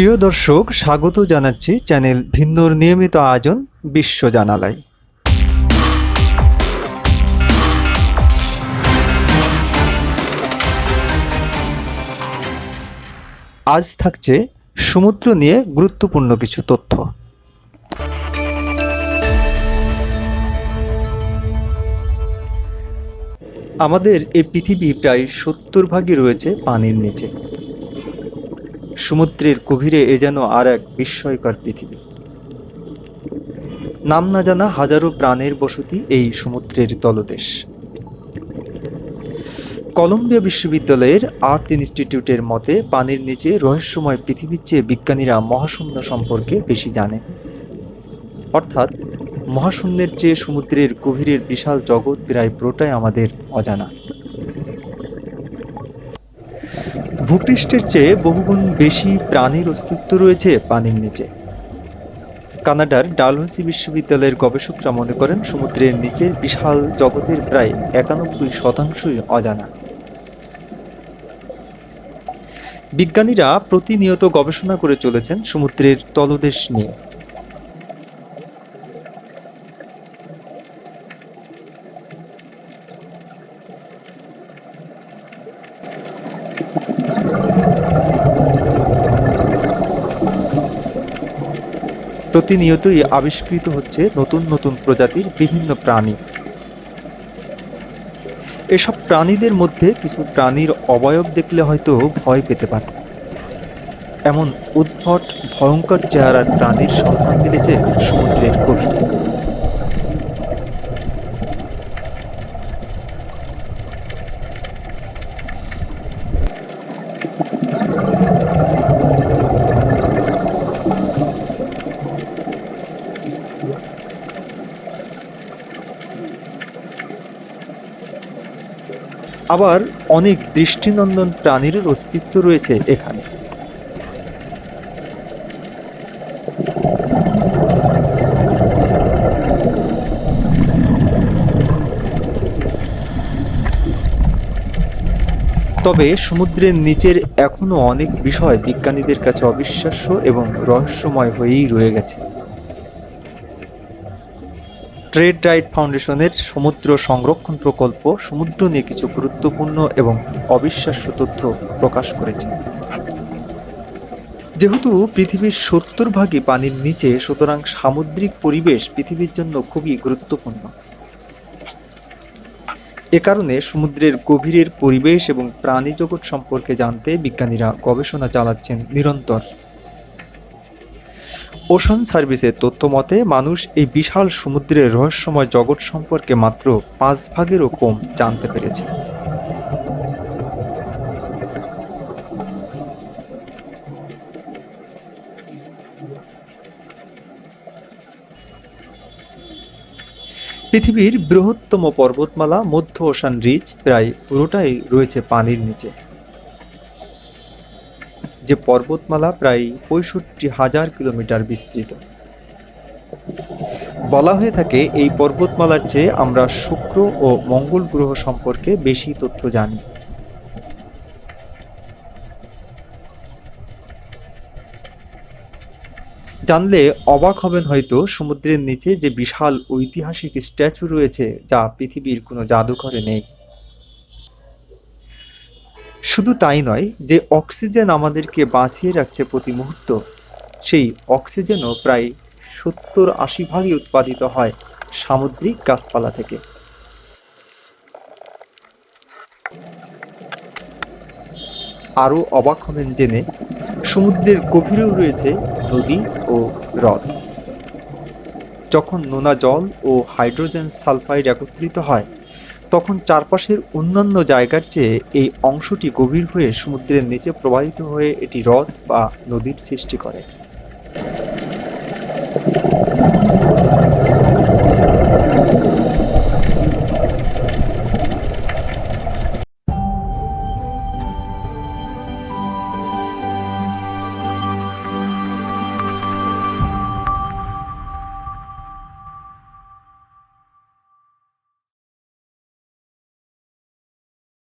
প্রিয় দর্শক, স্বাগত জানাচ্ছি চ্যানেল ভিন্নর নিয়মিত আয়োজন বিশ্ব জানালায়। আজ থাকছে সমুদ্র নিয়ে গুরুত্বপূর্ণ কিছু তথ্য। আমাদের এই পৃথিবী প্রায় সত্তর ভাগই রয়েছে পানির নিচে। সমুদ্রের গভীরে এ যেন আর এক বিস্ময়কর পৃথিবী। নাম না জানা হাজারো প্রাণের বসতি এই সমুদ্রের তলদেশ। কলম্বিয়া বিশ্ববিদ্যালয়ের আর্থ ইনস্টিটিউটের মতে, পানির নিচে রহস্যময় পৃথিবীর চেয়ে বিজ্ঞানীরা মহাশূন্য সম্পর্কে বেশি জানে। অর্থাৎ, মহাশূন্যের চেয়ে সমুদ্রের গভীরের বিশাল জগৎ প্রায় পুরোটাই আমাদের অজানা। ভূপৃষ্ঠের চেয়ে বহুগুণ বেশি প্রাণীর অস্তিত্ব রয়েছে পানির নিচে। কানাডার ডালহৌসি বিশ্ববিদ্যালয়ের গবেষকরা মনে করেন, সমুদ্রের নিচের বিশাল জগতের প্রায় একানব্বই শতাংশই অজানা। বিজ্ঞানীরা প্রতিনিয়ত গবেষণা করে চলেছেন সমুদ্রের তলদেশ নিয়ে। প্রতিনিয়তই আবিষ্কৃত হচ্ছে নতুন নতুন প্রজাতির বিভিন্ন প্রাণী। এসব প্রাণীদের মধ্যে কিছু প্রাণীর অবয়ব দেখলে হয়তো ভয় পেতে পারে। এমন উদ্ভট, ভয়ঙ্কর চেহারার প্রাণীর সন্ধান মিলেছে সমুদ্রের গভীরে। আবার অনেক দৃষ্টিনন্দন প্রাণীর অস্তিত্ব রয়েছে এখানে। তবে সমুদ্রের নিচের এখনও অনেক বিষয় বিজ্ঞানীদের কাছে অবিশ্বাস্য এবং রহস্যময় হয়েই রয়ে গেছে। ট্রেড রাইট ফাউন্ডেশনের সমুদ্র সংরক্ষণ প্রকল্প সমুদ্র নিয়ে কিছু গুরুত্বপূর্ণ এবং অবিশ্বাস্য তথ্য প্রকাশ করেছে। যেহেতু পৃথিবীর সত্তর ভাগই পানির নিচে, সুতরাং সামুদ্রিক পরিবেশ পৃথিবীর জন্য খুবই গুরুত্বপূর্ণ। এ কারণে সমুদ্রের গভীরের পরিবেশ এবং প্রাণী জগৎ সম্পর্কে জানতে বিজ্ঞানীরা গবেষণা চালাচ্ছেন নিরন্তর। ওশান সার্ভিসের তথ্য মতে, মানুষ এই বিশাল সমুদ্রের রহস্যময় জগৎ সম্পর্কে মাত্র পাঁচ ভাগেরও কম জানতে পেরেছে। পৃথিবীর বৃহত্তম পর্বতমালা মধ্য ওশান রিজ প্রায় পুরোটাই রয়েছে পানির নিচে। যে পর্বতমালা প্রায় পঁয়ষট্টি হাজার কিলোমিটার বিস্তৃত। বলা হয়ে থাকে, এই পর্বতমালার চেয়ে আমরা শুক্র ও মঙ্গল গ্রহ সম্পর্কে বেশি তথ্য জানি। জানলে অবাক হবেন হয়তো, সমুদ্রের নিচে যে বিশাল ঐতিহাসিক স্ট্যাচু রয়েছে, যা পৃথিবীর কোনো জাদুঘরে নেই। শুধু তাই নয়, যে অক্সিজেন আমাদেরকে বাঁচিয়ে রাখছে প্রতি মুহূর্ত, সেই অক্সিজেনও প্রায় সত্তর আশি ভাগই উৎপাদিত হয় সামুদ্রিক গাছপালা থেকে। আরও অবাক হবেন জেনে, সমুদ্রের গভীরেও রয়েছে নদী ও হ্রদ। যখন নোনা জল ও হাইড্রোজেন সালফাইড একত্রিত হয় তখন চারপাশের অন্যান্য জায়গার চেয়ে এই অংশটি গভীর হয়ে সমুদ্রের নিচে প্রবাহিত হয়ে এটি হ্রদ বা নদীর সৃষ্টি করে।